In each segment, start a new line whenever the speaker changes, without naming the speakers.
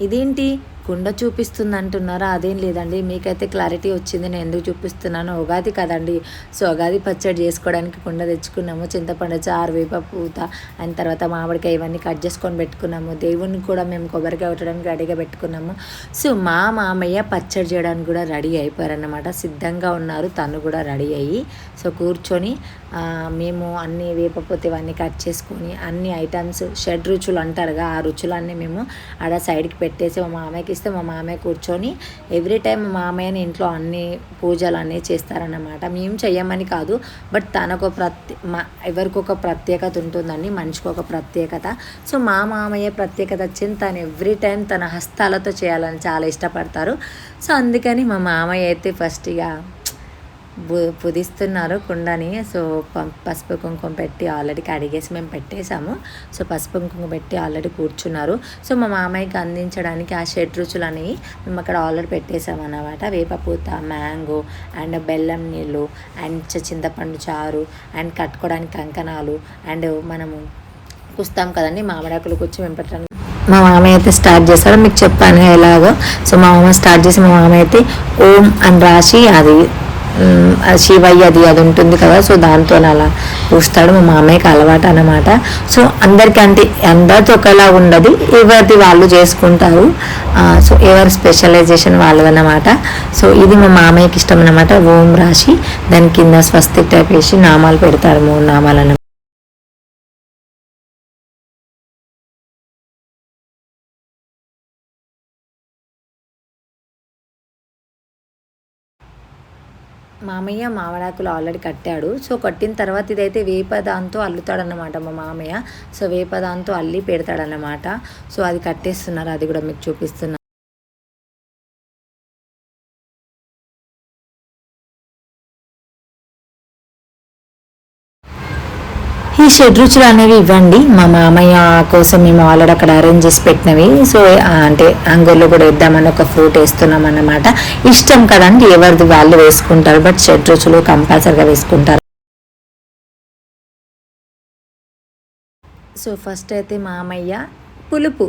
ఇదేంటి? కుండ చూపిస్తుంది అంటున్నారా అదేం లేదండి. మీకైతే క్లారిటీ వచ్చింది. నేను ఎందుకు చూపిస్తున్నాను ఉగాది కదండి. సో ఉగాది పచ్చడి చేసుకోవడానికి కుండ తెచ్చుకున్నాము. చింతపండు చారు వేప పూత అండ్ తర్వాత మామిడికాయ ఇవన్నీ కట్ చేసుకొని పెట్టుకున్నాము. దేవుణ్ణి కూడా మేము కొబ్బరికాయ కొట్టడానికి రెడీగా పెట్టుకున్నాము. సో మా మామయ్య పచ్చడి చేయడానికి కూడా రెడీ అయిపోయారన్నమాట. సిద్ధంగా ఉన్నారు. తను కూడా రెడీ అయ్యి. సో కూర్చొని మేము అన్ని వేపపోతే ఇవన్నీ కట్ చేసుకొని అన్ని ఐటమ్స్ షడ్ రుచులు అంటారుగా ఆ రుచులన్నీ మేము ఆడ సైడ్కి పెట్టేసి మా మామయ్యకి ఇస్తే మా మామయ్య కూర్చొని ఎవ్రీ టైం మా మామయ్యని ఇంట్లో అన్ని పూజలు అన్నీ చేస్తారన్నమాట. మేము చెయ్యమని కాదు బట్ తనకు ప్రత్యే మా ఎవరికి ఒక ప్రత్యేకత ఉంటుందని మనిషికి ఒక ప్రత్యేకత. సో మా మామయ్య ప్రత్యేకత వచ్చింది తను ఎవ్రీ టైం తన హస్తాలతో చేయాలని చాలా ఇష్టపడతారు. సో అందుకని మా మామయ్య అయితే ఫస్ట్ ఇక పుదిస్తున్నారు కుండని. సో పసుపు కుంకుమ పెట్టి ఆల్రెడీ కడిగేసి మేము పెట్టేశాము. సో పసుపు కుంకుమ పెట్టి ఆల్రెడీ కూర్చున్నారు. సో మా మామయ్యకి అందించడానికి ఆ షెడ్ రుచులు అనేవి మేము అక్కడ ఆల్రెడీ పెట్టేసాము అనమాట వేపపూత మ్యాంగో అండ్ బెల్లం నీళ్ళు అండ్ చింతపండు చారు అండ్ కట్టుకోవడానికి కంకణాలు అండ్ మనము కుస్తాం కదండి మామిడాకులు కూర్చొని మేము పెట్టడానికి. మా మామయ్య అయితే స్టార్ట్ చేశారు. మీకు చెప్పాను ఎలాగో. సో మా మామ స్టార్ట్ చేసి మా మామయ్య అయితే ఓం అని రాసి అది శివయ్య అది అది ఉంటుంది కదా సో దాంతో అలా చూస్తాడు మా మామయ్యకి అలవాటు అనమాట సో అందరికీ అంటే అందరితో ఒకలా ఉండదు ఎవరిది వాళ్ళు చేసుకుంటారు. సో ఎవరి స్పెషలైజేషన్ వాళ్ళదన్నమాట. సో ఇది మా మామయ్యకి ఇష్టం అనమాట ఓం రాసి దాని కింద స్వస్తిక్ టైప్ వేసి నామాలు పెడతారు మూడు నామాలు మామయ్య మామిడాకులు ఆల్రెడీ కట్టాడు. సో కట్టిన తర్వాత ఇదైతే వేప దాంతో అల్లుతాడన్నమాట మా మామయ్య. సో వేప దాంతో అల్లి పెడతాడన్నమాట. సో అది కట్టేస్తున్నారు. అది కూడా మీకు చూపిస్తున్నారు ఈ షెడ్ రుచులు అనేవి ఇవ్వండి. మా మామయ్య కోసం మేము ఆల్రెడీ అక్కడ అరేంజ్ చేసి పెట్టినవి. సో అంటే అంగూర్లో కూడా ఇద్దామని ఒక ఫ్రూట్ వేస్తున్నాం అన్నమాట. ఇష్టం కదండి ఎవరిది వాళ్ళు వేసుకుంటారు. బట్ షెడ్ రుచులు కంపల్సరిగా వేసుకుంటారు. సో ఫస్ట్ అయితే మామయ్య పులుపు.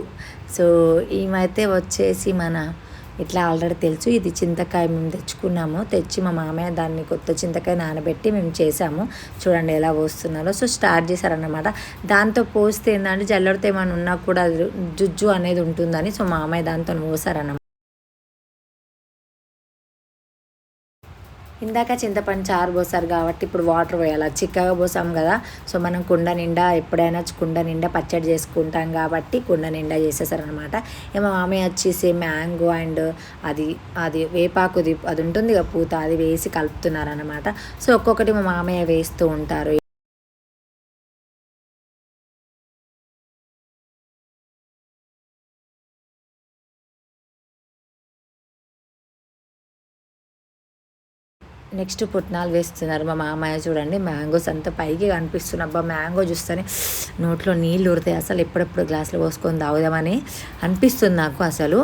సో ఈమైతే వచ్చేసి మన ఇట్లా ఆల్రెడీ తెలుసు ఇది చింతకాయ మేము తెచ్చుకున్నాము. తెచ్చి మా మామయ్య దాన్ని కొత్త చింతకాయ నానబెట్టి మేము చేసాము చూడండి ఎలా పోస్తున్నారో. సో స్టార్ట్ చేశారన్నమాట. దాంతో పోస్తే ఏంటంటే జల్లడితే ఏమైనా ఉన్నా కూడా జుజ్జు అనేది ఉంటుందని సో మామయ్య దాంతో పోసారన్నమాట ఇందాక చింతపండు చారు పోసారు కాబట్టి ఇప్పుడు వాటర్ పోయాలి. చిక్కగా పోసాం కదా సో మనం కుండ నిండా ఎప్పుడైనా కుండ నిండా పచ్చడి చేసుకుంటాం కాబట్టి కుండ నిండా చేసేసారనమాట ఏమో మామయ్య వచ్చేసి మ్యాంగో అండ్ అది అది వేపాకుది అది ఉంటుంది కదా పూత అది వేసి కలుపుతున్నారనమాట సో ఒక్కొక్కటి మా మామయ్య వేస్తూ ఉంటారు. నెక్స్ట్ పుట్నాలు వేస్తున్నారు. మా మామయ్య చూడండి మ్యాంగోస్ అంతా పైకి కనిపిస్తున్న అబ్బా మ్యాంగో చూస్తేనే నోట్లో నీళ్ళు ఉడతాయి అసలు ఎప్పుడెప్పుడు గ్లాసులు పోసుకొని తాగుదామని అనిపిస్తుంది నాకు అసలు.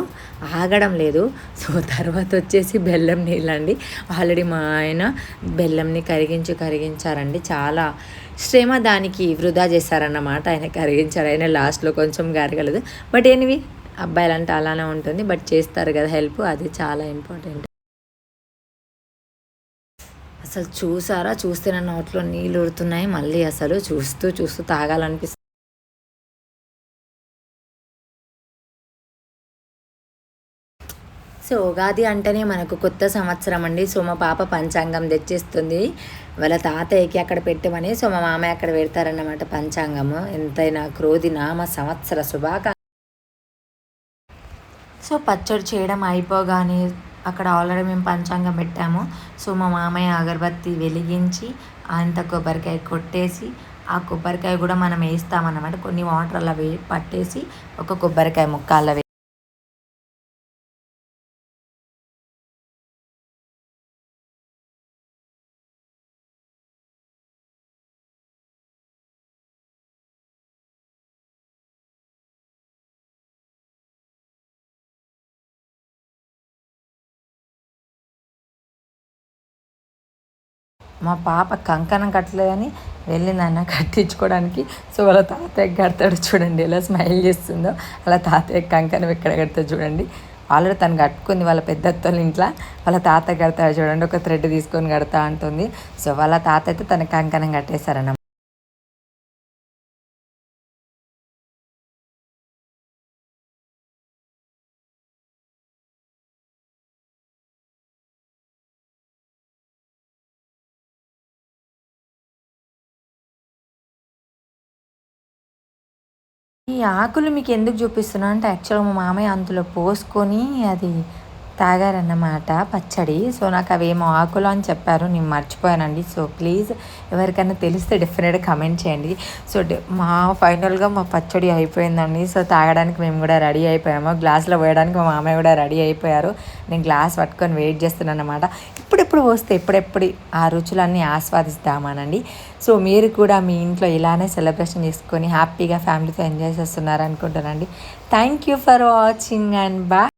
ఆగడం లేదు. సో తర్వాత వచ్చేసి బెల్లం నీళ్ళండి. ఆల్రెడీ మా ఆయన బెల్లంని కరిగించి కరిగించారండి. చాలా శ్రమ దానికి వృధా చేశారన్నమాట. ఆయన కరిగించారు. ఆయన లాస్ట్లో కొంచెం కరగలేదు. బట్ ఎనివి అబ్బాయిలంటే అలానే ఉంటుంది. బట్ చేస్తారు కదా హెల్ప్. అది చాలా ఇంపార్టెంట్. అసలు చూసారా? చూస్తే నా నోట్లో నీళ్ళు ఉడుతున్నాయి మళ్ళీ అసలు చూస్తూ చూస్తూ తాగాలనిపిస్తుంది. సో ఉగాది అంటేనే మనకు కొత్త సంవత్సరం అండి. సో మా పాప పంచాంగం తెచ్చిస్తుంది. వాళ్ళ తాతయ్యకి అక్కడ పెట్టమని సో మా మామయ్య అక్కడ పెడతారన్నమాట పంచాంగము. ఎంతైనా క్రోధి నామ సంవత్సర శుభాకా సో పచ్చడి చేయడం అయిపోగానే అక్కడ ఆల్రెడీ మేము పంచాంగం పెట్టాము. సో మా మామయ్య అగరబత్తి వెలిగించి అంత కొబ్బరికాయ కొట్టేసి ఆ కొబ్బరికాయ కూడా మనం వేస్తామన్నమాట కొన్ని వాటర్ అలా వే పట్టేసి ఒక కొబ్బరికాయ ముక్క అలా మా పాప కంకణం కట్టలేదని వెళ్ళిందన్న కట్టించుకోవడానికి. సో వాళ్ళ తాతయ్యకి కడతాడు చూడండి ఎలా స్మైల్ చేస్తుందో. అలా తాతయ్య కంకణం ఎక్కడ కడతాడు చూడండి. ఆల్రెడీ తను కట్టుకుంది వాళ్ళ పెద్దత్తోళ్ళ ఇంట్లో. వాళ్ళ తాత కడతాడు చూడండి ఒక థ్రెడ్ తీసుకొని కడతా అంటుంది. సో వాళ్ళ తాత అయితే తన కంకణం కట్టేశారన్న ఈ ఆకులు మీకు ఎందుకు చూపిస్తున్నా? అంటే యాక్చువల్గా మా మామయ్య అందులో పోసుకొని అది తాగారన్నమాట పచ్చడి. సో నాకు అవేమో ఆకులు అని చెప్పారు నేను మర్చిపోయానండి. సో ప్లీజ్ ఎవరికైనా తెలిస్తే డెఫినెట్గా కమెంట్ చేయండి. సో మా ఫైనల్గా మా పచ్చడి అయిపోయిందండి. సో తాగడానికి మేము కూడా రెడీ అయిపోయాము. గ్లాస్లో పోయడానికి మా మామయ్య కూడా రెడీ అయిపోయారు. నేను గ్లాస్ పట్టుకొని వెయిట్ చేస్తున్నాను అనమాట ఇప్పుడెప్పుడు వస్తే ఎప్పుడెప్పుడు ఆ రుచులన్నీ ఆస్వాదిస్తామనండి. సో మీరు కూడా మీ ఇంట్లో ఇలానే సెలబ్రేషన్ చేసుకొని హ్యాపీగా ఫ్యామిలీతో ఎంజాయ్ చేస్తున్నారు అనుకుంటానండి thank you for watching and bye